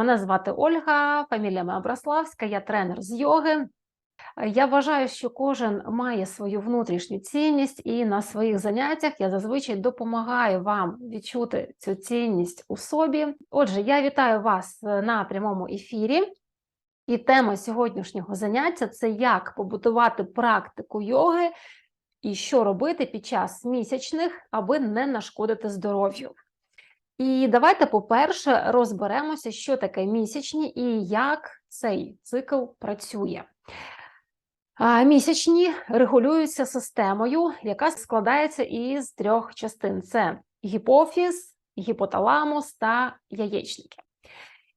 Мене звати Ольга, фамілія моя Браславська, я тренер з йоги. Я вважаю, що кожен має свою внутрішню цінність, і на своїх заняттях я зазвичай допомагаю вам відчути цю цінність у собі. Отже, я вітаю вас на прямому ефірі. І тема сьогоднішнього заняття це як побудувати практику йоги і що робити під час місячних, аби не нашкодити здоров'ю. І давайте, по-перше, розберемося, що таке місячні і як цей цикл працює. Місячні регулюються системою, яка складається із трьох частин: це гіпофіз, гіпоталамус та яєчники.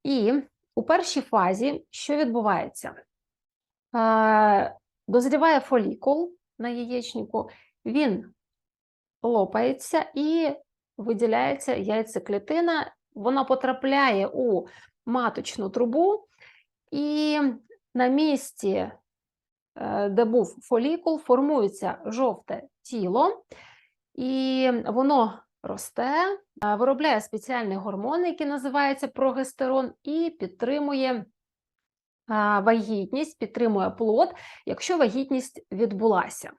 І у першій фазі що відбувається? Дозріває фолікул на яєчнику, він лопається і виділяється яйцеклітина, вона потрапляє у маточну трубу, і на місці, е, де був фолікул, формується жовте тіло, і воно росте, е, виробляє спеціальний гормон, який називається прогестерон, і підтримує е, вагітність, підтримує плод, якщо вагітність відбулася.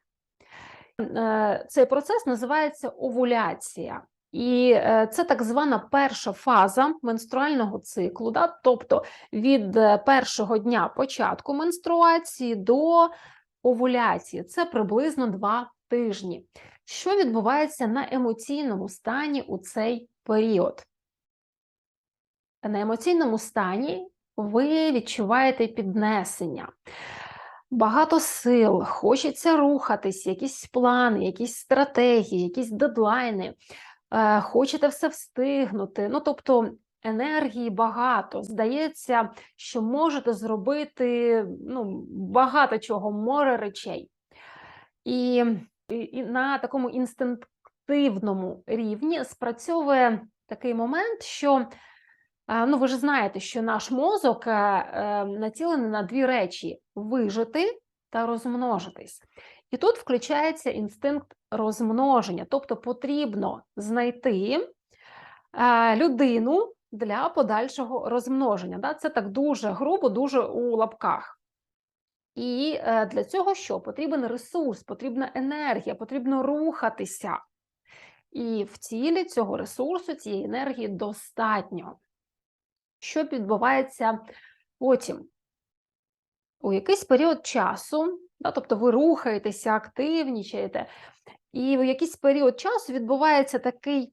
Цей процес називається овуляція. І е, це так звана перша фаза менструального циклу, да? тобто від е, першого дня початку менструації до овуляції це приблизно два тижні. Що відбувається на емоційному стані у цей період? На емоційному стані ви відчуваєте піднесення. Багато сил, хочеться рухатись, якісь плани, якісь стратегії, якісь дедлайни. Е, хочете все встигнути. Ну, тобто енергії багато. Здається, що можете зробити ну, багато чого, море речей. І, і на такому інстинктивному рівні спрацьовує такий момент, що е, ну, ви ж знаєте, що наш мозок е, націлений на дві речі: вижити та розмножитись. І тут включається інстинкт розмноження, тобто потрібно знайти е, людину для подальшого розмноження. Це так дуже грубо, дуже у лапках. І е, для цього що? Потрібен ресурс, потрібна енергія, потрібно рухатися. І в цілі цього ресурсу, цієї енергії достатньо. Що відбувається потім? У якийсь період часу Да? Тобто ви рухаєтеся, активнічаєте, і в якийсь період часу відбувається такий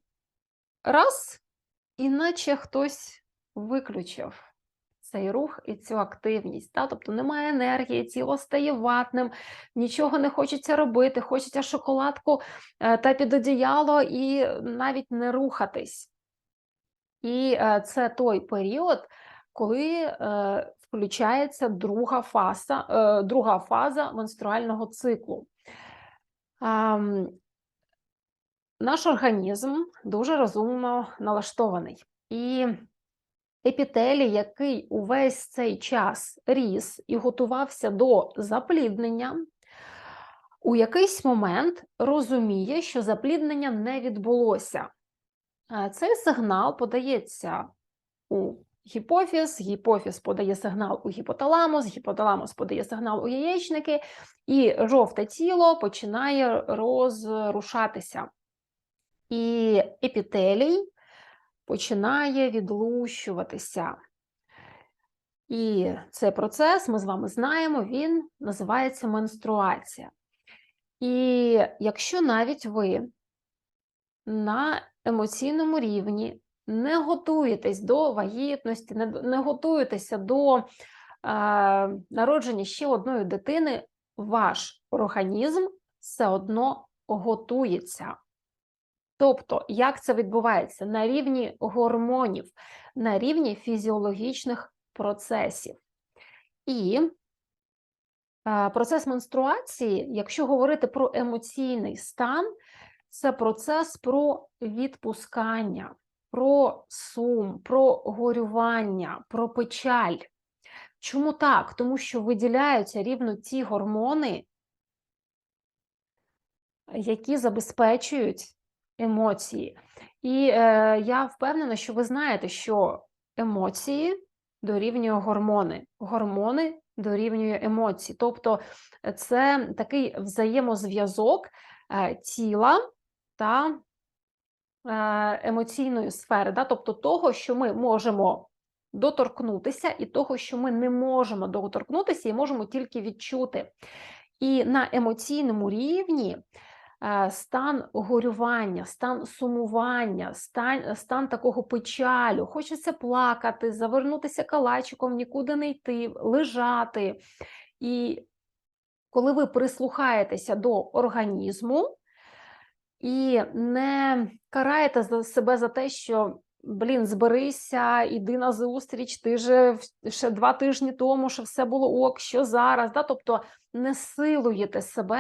раз, іначе хтось виключив цей рух і цю активність. Да? Тобто немає енергії, тіло стає ватним, нічого не хочеться робити, хочеться шоколадку е, та під одіяло і навіть не рухатись. І е, це той період, коли е, включається друга фаза е, друга фаза менструального циклу. Наш організм дуже розумно налаштований. І епітелій, який увесь цей час ріс і готувався до запліднення, у якийсь момент розуміє, що запліднення не відбулося. Цей сигнал подається у гіпофіз, гіпофіз подає сигнал у гіпоталамус, гіпоталамус подає сигнал у яєчники, і жовте тіло починає розрушатися. І епітелій починає відлущуватися. І цей процес, ми з вами знаємо, він називається менструація. І якщо навіть ви на емоційному рівні не готуєтесь до вагітності, не, не готуєтеся до е, народження ще одної дитини, ваш організм все одно готується. Тобто, як це відбувається на рівні гормонів, на рівні фізіологічних процесів. І е, процес менструації, якщо говорити про емоційний стан, це процес про відпускання про сум, про горювання, про печаль. Чому так? Тому що виділяються рівно ті гормони, які забезпечують емоції. І е, я впевнена, що ви знаєте, що емоції дорівнює гормони. Гормони дорівнює емоції. Тобто е, це такий взаємозв'язок е, тіла та емоційної сфери, да? тобто того, що ми можемо доторкнутися, і того, що ми не можемо доторкнутися і можемо тільки відчути. І на емоційному рівні е, стан горювання, стан сумування, стан, стан такого печалю, хочеться плакати, завернутися калачиком, нікуди не йти, лежати. І коли ви прислухаєтеся до організму і не караєте себе за те, що блін, зберися, іди на зустріч, ти же ще два тижні тому, що все було ок, що зараз. Да? Тобто не силуєте себе.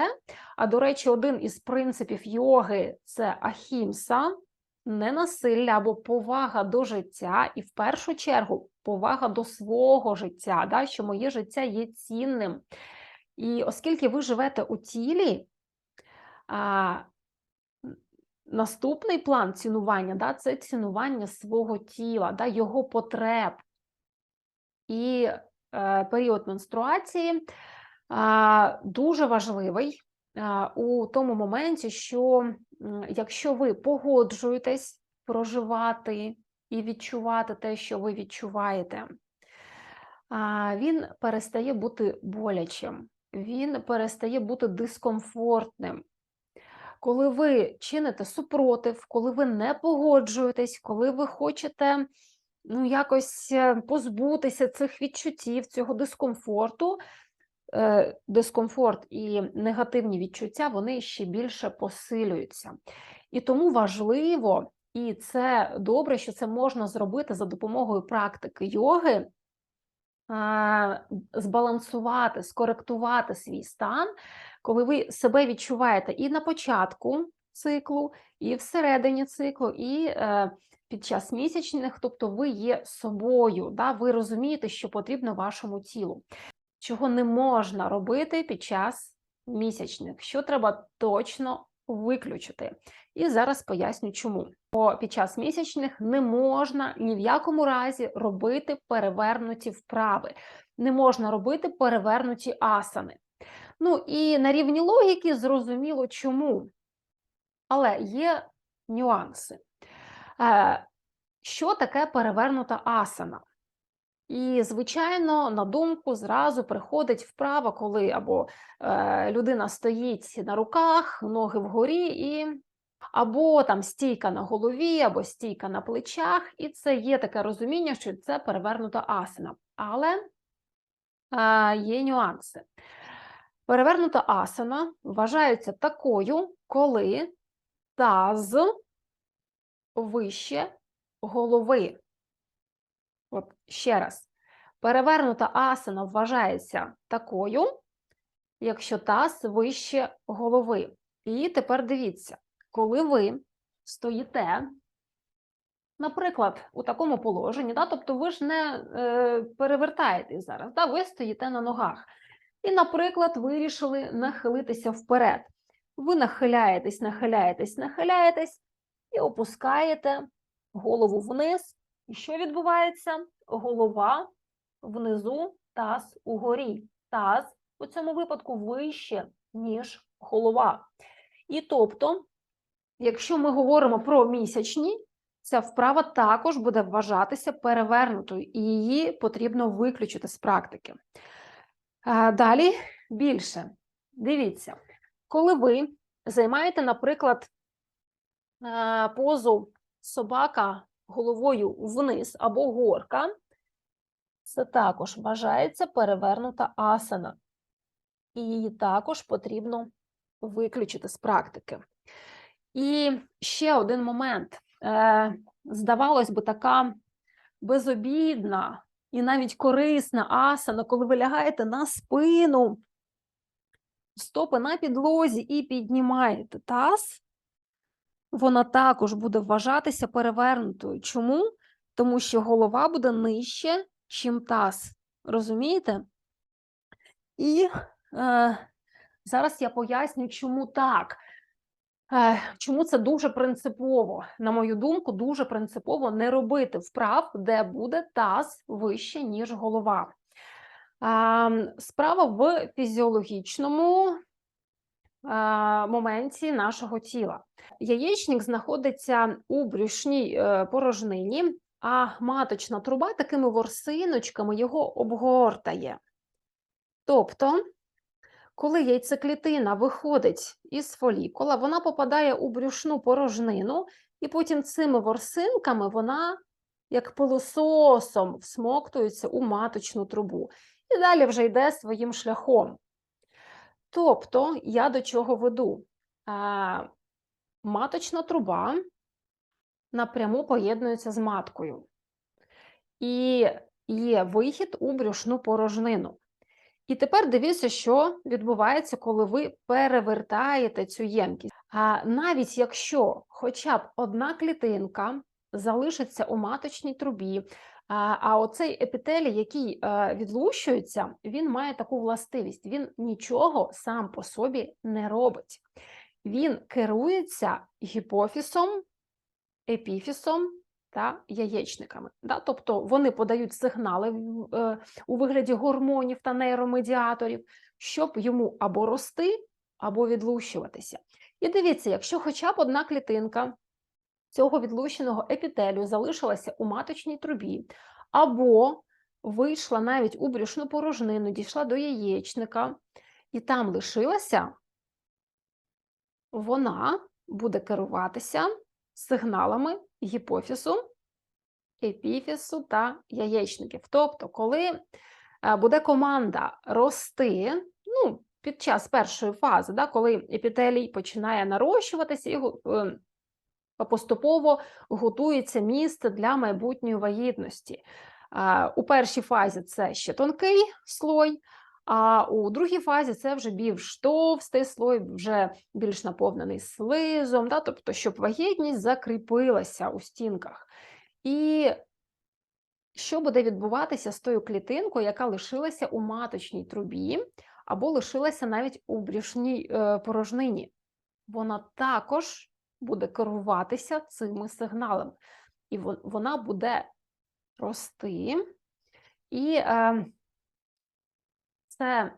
А до речі, один із принципів йоги це ахімса, ненасилля або повага до життя, і в першу чергу повага до свого життя, да? що моє життя є цінним. І оскільки ви живете у тілі, наступний план цінування да, це цінування свого тіла, да, його потреб. І е, період менструації а, дуже важливий а, у тому моменті, що м, якщо ви погоджуєтесь проживати і відчувати те, що ви відчуваєте, а, він перестає бути болячим, він перестає бути дискомфортним. Коли ви чините супротив, коли ви не погоджуєтесь, коли ви хочете ну, якось е, позбутися цих відчуттів, цього дискомфорту, е, дискомфорт і негативні відчуття вони ще більше посилюються. І тому важливо, і це добре, що це можна зробити за допомогою практики йоги, збалансувати, скоректувати свій стан, коли ви себе відчуваєте і на початку циклу, і всередині циклу, і е, під час місячних, тобто ви є собою, да, ви розумієте, що потрібно вашому тілу. Чого не можна робити під час місячних, що треба точно виключити. І зараз поясню, чому. Бо під час місячних не можна ні в якому разі робити перевернуті вправи, не можна робити перевернуті асани. Ну і на рівні логіки зрозуміло чому. Але є нюанси. Е, Що таке перевернута асана? І, звичайно, на думку зразу приходить вправа, коли або е, людина стоїть на руках, ноги вгорі, і або там стійка на голові, або стійка на плечах, і це є таке розуміння, що це перевернута асана. Але е, є нюанси. Перевернута асана вважається такою, коли таз вище голови. Ще раз. Перевернута асана вважається такою, якщо таз вище голови. І тепер дивіться, коли ви стоїте, наприклад, у такому положенні, да, тобто ви ж не е, перевертаєтесь зараз, да, ви стоїте на ногах. І, наприклад, вирішили нахилитися вперед. Ви нахиляєтесь, нахиляєтесь, нахиляєтесь і опускаєте голову вниз. І що відбувається? Голова внизу, таз угорі. Таз у цьому випадку вище, ніж голова. І тобто, якщо ми говоримо про місячні, ця вправа також буде вважатися перевернутою, і її потрібно виключити з практики. Далі більше. Дивіться, коли ви займаєте, наприклад, е, позу собака головою вниз або горка, це також вважається перевернута асана. І її також потрібно виключити з практики. І ще один момент. Е, Здавалось би, така безобідна і навіть корисна асана, коли ви лягаєте на спину, стопи на підлозі і піднімаєте таз, вона також буде вважатися перевернутою. Чому? Тому що голова буде нижче, чим таз. Розумієте? І е, зараз я поясню, чому так. Е, Чому це дуже принципово? На мою думку, дуже принципово не робити вправ, де буде таз вище, ніж голова. Ем, Справа в фізіологічному е, моменті нашого тіла. Яєчник знаходиться у брюшній е, порожнині, а маточна труба такими ворсиночками його обгортає. Тобто, коли яйцеклітина виходить із фолікула, вона попадає у брюшну порожнину, і потім цими ворсинками вона, як пилососом, всмоктується у маточну трубу. І далі вже йде своїм шляхом. Тобто, я до чого веду? Маточна труба напряму поєднується з маткою. І є вихід у брюшну порожнину. І тепер дивіться, що відбувається, коли ви перевертаєте цю ємкість. А навіть якщо хоча б одна клітинка залишиться у маточній трубі, а, оцей епітелій, який е, відлущується, він має таку властивість: він нічого сам по собі не робить. Він керується гіпофісом, епіфісом та яєчниками. Да? Тобто вони подають сигнали е, у вигляді гормонів та нейромедіаторів, щоб йому або рости, або відлущуватися. І дивіться, якщо хоча б одна клітинка цього відлущеного епітелію залишилася у маточній трубі, або вийшла навіть у брюшну порожнину, дійшла до яєчника, і там лишилася, вона буде керуватися сигналами гіпофізу, епіфізу та яєчників. Тобто, коли е, буде команда рости, ну, під час першої фази, да, коли епітелій починає нарощуватися і е, поступово готується місце для майбутньої вагітності. Е, У першій фазі це ще тонкий слой, а у другій фазі це вже більш товстий слой, вже більш наповнений слизом, да, тобто, щоб вагітність закріпилася у стінках. І що буде відбуватися з тою клітинкою, яка лишилася у маточній трубі, або лишилася навіть у брюшній е, порожнині? Вона також буде керуватися цими сигналами, і вона буде рости. І е, це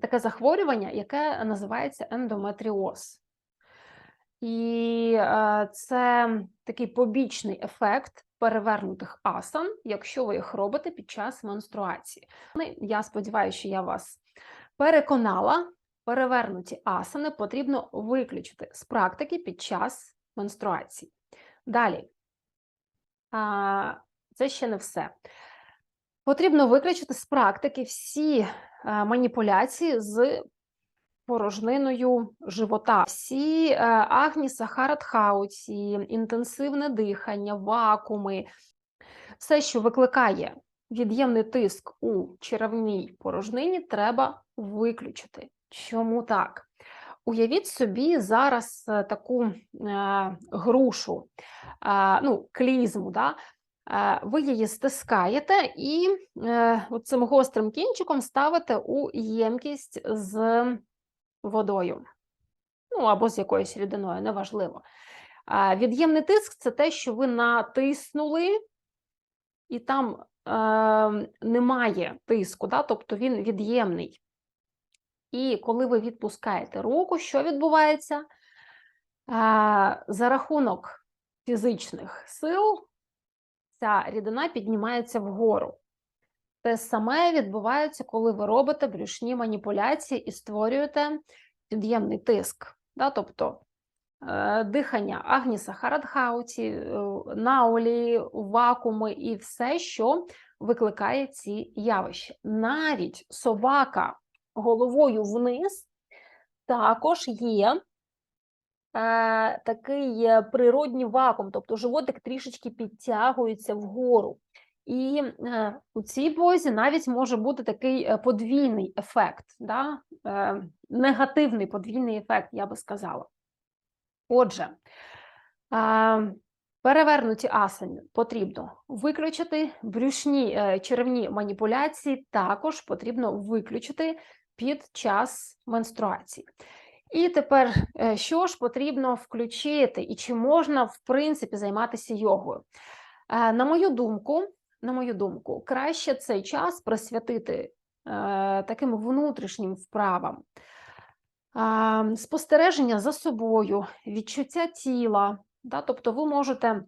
таке захворювання, яке називається ендометріоз. І е, це такий побічний ефект перевернутих асан, якщо ви їх робите під час менструації. Ну, Я сподіваюся, що я вас переконала, перевернуті асани потрібно виключити з практики під час менструації. Далі, це ще не все. Потрібно виключити з практики всі маніпуляції з порожниною живота. Всі е, агні сахарадхауці, інтенсивне дихання, вакууми, все, що викликає від'ємний тиск у черевній порожнині, треба виключити. Чому так? Уявіть собі зараз е, таку е, грушу, е, ну, клізму, да? Е, ви її стискаєте і е, цим гострим кінчиком ставите у ємкість з водою, ну або з якоюсь рідиною, неважливо. Від'ємний тиск це те, що ви натиснули, і там е, немає тиску, да? тобто він від'ємний. І коли ви відпускаєте руку, що відбувається? За рахунок фізичних сил ця рідина піднімається вгору. Те саме відбувається, коли ви робите брюшні маніпуляції і створюєте під'ємний тиск. Да? Тобто е, дихання Агніса Харадхауті, е, наулі, вакууми і все, що викликає ці явища. Навіть собака головою вниз також є такий е, природній вакуум, тобто животик трішечки підтягується вгору. І е, у цій позі навіть може бути такий е, подвійний ефект, да? негативний подвійний ефект, я би сказала. Отже, перевернуті асани потрібно виключити, брюшні черевні маніпуляції також потрібно виключити під час менструації. І тепер, е, що ж потрібно включити, і чи можна, в принципі, займатися йогою? Е, На мою думку, на мою думку, краще цей час присвятити е, таким внутрішнім вправам. Спостереження за собою, відчуття тіла. Да? Тобто ви можете,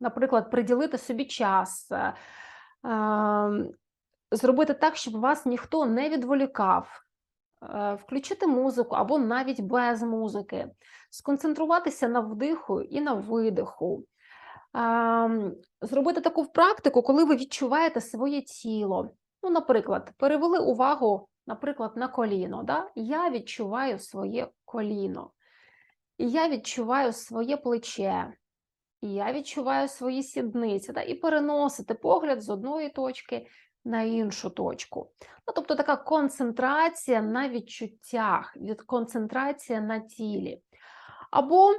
наприклад, приділити собі час, е, зробити так, щоб вас ніхто не відволікав, включити музику або навіть без музики, сконцентруватися на вдиху і на видиху. Зробити таку практику, коли ви відчуваєте своє тіло. Ну, наприклад, перевели увагу, наприклад, на коліно. Да? Я відчуваю своє коліно, я відчуваю своє плече, я відчуваю свої сідниці, да? і переносити погляд з одної точки на іншу точку. Ну, тобто така концентрація на відчуттях, концентрація на тілі. Або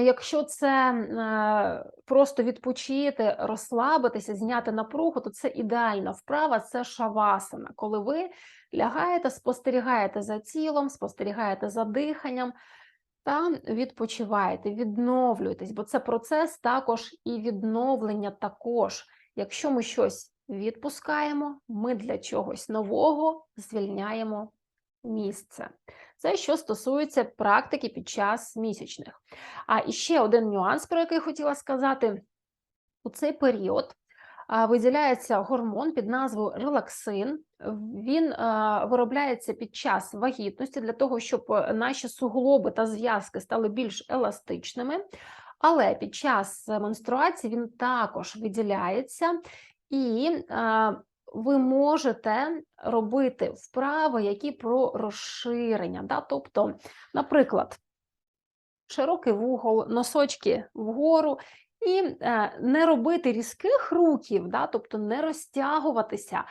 Якщо це е, просто відпочити, розслабитися, зняти напругу, то це ідеальна вправа, це шавасана, коли ви лягаєте, спостерігаєте за тілом, спостерігаєте за диханням та відпочиваєте, відновлюєтесь, бо це процес також і відновлення також. Якщо ми щось відпускаємо, ми для чогось нового звільняємо місце. Це що стосується практики під час місячних. А ще один нюанс, про який хотіла сказати: у цей період виділяється гормон під назвою релаксин. Він виробляється під час вагітності для того, щоб е, наші суглоби та зв'язки стали більш еластичними. Але під час менструації він також виділяється і а, ви можете робити вправи, які про розширення. Да? Тобто, наприклад, широкий вугол, носочки вгору, і е, не робити різких рухів, да? тобто не розтягуватися.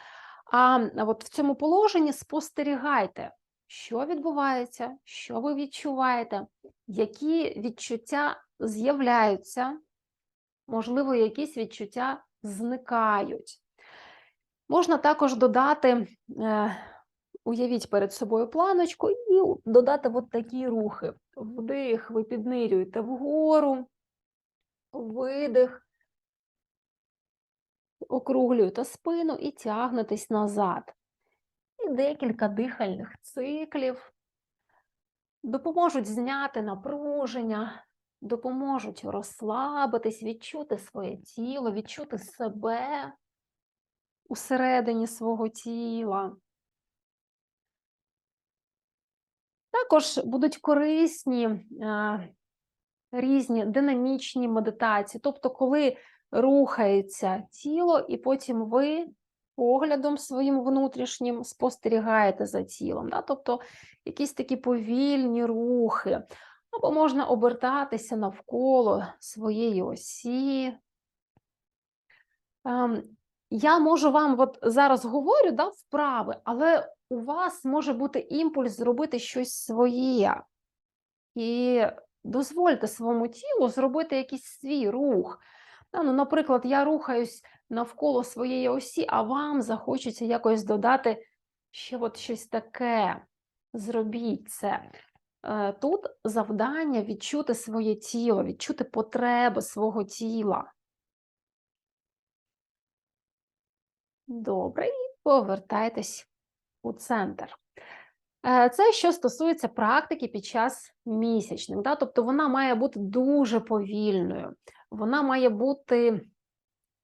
А от в цьому положенні спостерігайте, що відбувається, що ви відчуваєте, які відчуття з'являються, можливо, якісь відчуття зникають. Можна також додати, е, уявіть перед собою планочку і додати от такі рухи. Вдих, ви піднирюєте вгору, видих, округлюєте спину і тягнетесь назад. І декілька дихальних циклів допоможуть зняти напруження, допоможуть розслабитись, відчути своє тіло, відчути себе усередині свого тіла. Також будуть корисні різні динамічні медитації, тобто, коли рухається тіло, і потім ви поглядом своїм внутрішнім спостерігаєте за тілом. Да? Тобто якісь такі повільні рухи, або можна обертатися навколо своєї осі. Ем, я можу вам от зараз говорю да, вправи, але у вас може бути імпульс зробити щось своє. І дозвольте своєму тілу зробити якийсь свій рух. Ну, Наприклад, я рухаюсь навколо своєї осі, а вам захочеться якось додати ще от щось таке. Зробіть це. Е, тут завдання відчути своє тіло, відчути потреби свого тіла. Добре, і повертайтесь у центр. Е, це що стосується практики під час місячних. Да? Тобто вона має бути дуже повільною, вона має бути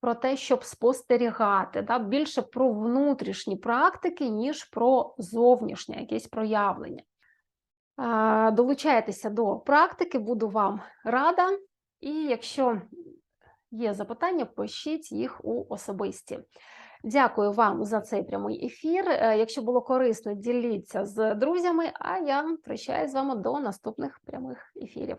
про те, щоб спостерігати, да? більше про внутрішні практики, ніж про зовнішнє якесь проявлення. Долучайтеся до практики, буду вам рада. І якщо є запитання, пишіть їх у особисті. Дякую вам за цей прямий ефір. Е, якщо було корисно, діліться з друзями. А я прощаюсь з вами до наступних прямих ефірів.